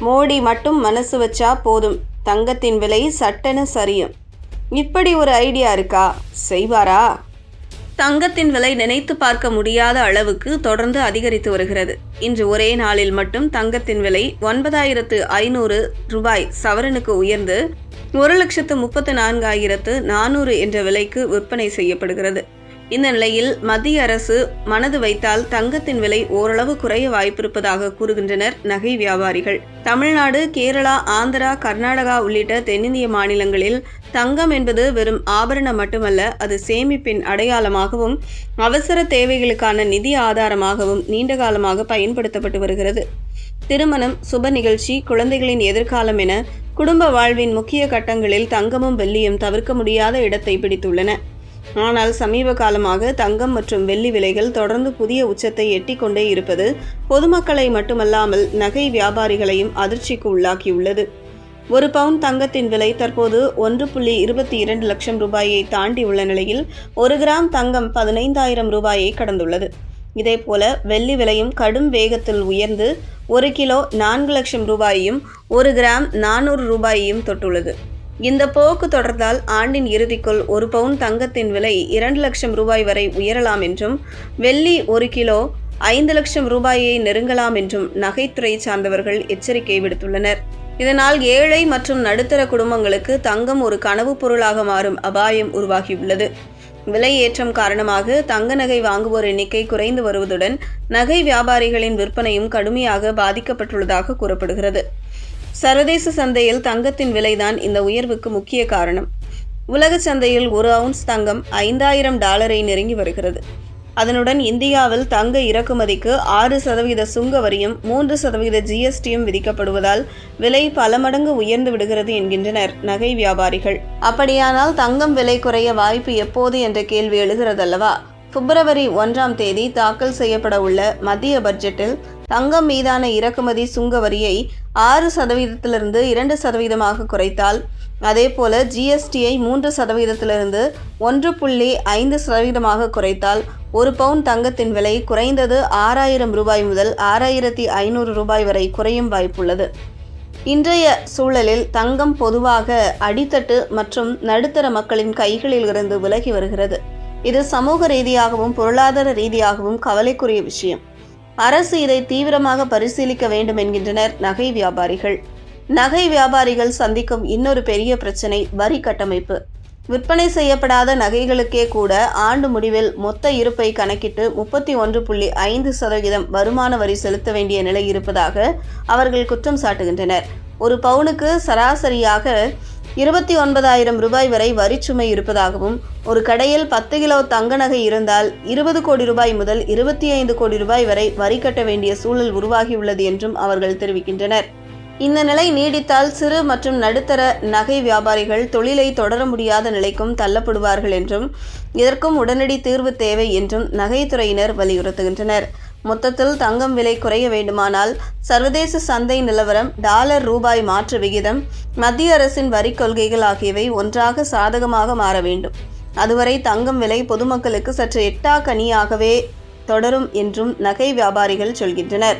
மோடி மட்டும் மனசு வச்சா போதும். தங்கத்தின் விலை சட்டென சரியும். இப்படி ஒரு ஐடியா இருக்கா? செய்வாரா? தங்கத்தின் விலை நினைத்து பார்க்க முடியாத அளவுக்கு தொடர்ந்து அதிகரித்து வருகிறது. இன்று ஒரே நாளில் மட்டும் தங்கத்தின் விலை ஒன்பதாயிரத்து ஐநூறு ரூபாய் சவரனுக்கு உயர்ந்து ஒரு லட்சத்து முப்பத்து நான்காயிரத்து நானூறு என்ற விலைக்கு விற்பனை செய்யப்படுகிறது. இந்த நிலையில் மத்திய அரசு மனது வைத்தால் தங்கத்தின் விலை ஓரளவு குறைய வாய்ப்பிருப்பதாக கூறுகின்றனர் நகை வியாபாரிகள். தமிழ்நாடு கேரளா ஆந்திரா கர்நாடகா உள்ளிட்ட தென்னிந்திய மாநிலங்களில் தங்கம் என்பது வெறும் ஆபரணம் மட்டுமல்ல அது சேமிப்பின் அடையாளமாகவும் அவசர தேவைகளுக்கான நிதி ஆதாரமாகவும் நீண்ட காலமாக பயன்படுத்தப்பட்டு வருகிறது. திருமணம் சுப நிகழ்ச்சி குழந்தைகளின் எதிர்காலம் என குடும்ப வாழ்வின் முக்கிய கட்டங்களில் தங்கமும் வெள்ளியும் தவிர்க்க முடியாத இடத்தை பிடித்துள்ளன. ஆனால் சமீப காலமாக தங்கம் மற்றும் வெள்ளி விலைகள் தொடர்ந்து புதிய உச்சத்தை எட்டிக்கொண்டே இருப்பது பொதுமக்களை மட்டுமல்லாமல் நகை வியாபாரிகளையும் அதிர்ச்சிக்கு உள்ளாக்கியுள்ளது. ஒரு பவுன் தங்கத்தின் விலை தற்போது ஒன்று புள்ளி இருபத்தி இரண்டு லட்சம் ரூபாயை தாண்டி உள்ள நிலையில் ஒரு கிராம் தங்கம் பதினைந்தாயிரம் ரூபாயை கடந்துள்ளது. இதேபோல வெள்ளி விலையும் கடும் வேகத்தில் உயர்ந்து ஒரு கிலோ நான்கு லட்சம் ரூபாயையும் ஒரு கிராம் நானூறு ரூபாயையும் தொட்டுள்ளது. இந்த போக்கு தொடர்ந்தால் ஆண்டின் இறுதிக்குள் ஒரு பவுன் தங்கத்தின் விலை இரண்டு லட்சம் ரூபாய் வரை உயரலாம் என்றும் வெள்ளி ஒரு கிலோ ஐந்து லட்சம் ரூபாயை நெருங்கலாம் என்றும் நகைத்துறை சார்ந்தவர்கள் எச்சரிக்கை விடுத்துள்ளனர். இதனால் ஏழை மற்றும் நடுத்தர குடும்பங்களுக்கு தங்கம் ஒரு கனவு பொருளாக மாறும் அபாயம் உருவாகியுள்ளது. விலை ஏற்றம் காரணமாக தங்க நகை வாங்குவோர் எண்ணிக்கை குறைந்து வருவதுடன் நகை வியாபாரிகளின் விற்பனையும் கடுமையாக பாதிக்கப்பட்டுள்ளதாக கூறப்படுகிறது. சர்வதேச சந்தையில் தங்கத்தின் விலைதான் இந்த உயர்வுக்கு முக்கிய காரணம். உலக சந்தையில் ஒரு அவுன்ஸ் தங்கம் ஐந்தாயிரம் டாலரை நெருங்கி வருகிறது. அதனுடன் இந்தியாவில் தங்க இறக்குமதிக்கு ஆறு சதவீத சுங்க வரியும் மூன்று சதவீத ஜிஎஸ்டியும் விதிக்கப்படுவதால் விலை பல மடங்கு உயர்ந்து விடுகிறது என்கின்றனர் நகை வியாபாரிகள். அப்படியானால் தங்கம் விலை குறைய வாய்ப்பு எப்போது என்ற கேள்வி எழுகிறதல்லவா? பிப்ரவரி ஒன்றாம் தேதி தாக்கல் செய்யப்பட உள்ள மத்திய பட்ஜெட்டில் தங்கம் மீதான இறக்குமதி சுங்க வரியை ஆறு சதவீதத்திலிருந்து இரண்டு சதவீதமாக குறைத்தால் அதேபோல ஜிஎஸ்டியை மூன்று சதவீதத்திலிருந்து ஒன்று புள்ளி ஐந்து சதவீதமாக குறைத்தால் ஒரு பவுன் தங்கத்தின் விலை குறைந்தது ஆறாயிரம் ரூபாய் முதல் ஆறாயிரத்தி ஐநூறு ரூபாய் வரை குறையும் வாய்ப்புள்ளது. இன்றைய சூழலில் தங்கம் பொதுவாக அடித்தட்டு மற்றும் நடுத்தர மக்களின் கைகளில் இருந்து விலகி வருகிறது. இது சமூக ரீதியாகவும் பொருளாதார ரீதியாகவும் கவலைக்குரிய விஷயம். அரசு இதை தீவிரமாக பரிசீலிக்க வேண்டும் என்கின்றனர் நகை வியாபாரிகள். நகை வியாபாரிகள் சந்திக்கும் இன்னொரு பெரிய பிரச்சனை வரி கட்டமைப்பு. விற்பனை செய்யப்படாத நகைகளுக்கே கூட ஆண்டு முடிவில் மொத்த இருப்பை கணக்கிட்டு முப்பத்தி ஒன்று புள்ளி ஐந்து சதவீதம் வருமான வரி செலுத்த வேண்டிய நிலை இருப்பதாக அவர்கள் குற்றம் சாட்டுகின்றனர். ஒரு பவுனுக்கு சராசரியாக இருபத்தி ஒன்பதாயிரம் ரூபாய் வரை வரிச்சுமை இருப்பதாகவும் ஒரு கடையில் பத்து கிலோ தங்க நகை இருந்தால் இருபது கோடி ரூபாய் முதல் இருபத்தி ஐந்து கோடி ரூபாய் வரை வரி கட்ட வேண்டிய சூழல் உருவாகியுள்ளது என்றும் அவர்கள் தெரிவிக்கின்றனர். இந்த நிலை நீடித்தால் சிறு மற்றும் நடுத்தர நகை வியாபாரிகள் தொழிலை தொடர முடியாத நிலைக்கும் தள்ளப்படுவார்கள் என்றும் இதற்கும் உடனடி தீர்வு தேவை என்றும் நகைத்துறையினர் வலியுறுத்துகின்றனர். மொத்தத்தில் தங்கம் விலை குறைய வேண்டுமானால் சர்வதேச சந்தை நிலவரம் டாலர் ரூபாய் மாற்று விகிதம் மத்திய அரசின் வரி கொள்கைகள் ஆகியவை ஒன்றாக சாதகமாக மாற வேண்டும். அதுவரை தங்கம் விலை பொதுமக்களுக்கு சற்று எட்டா கனியாகவே தொடரும் என்றும் நகை வியாபாரிகள் சொல்கின்றனர்.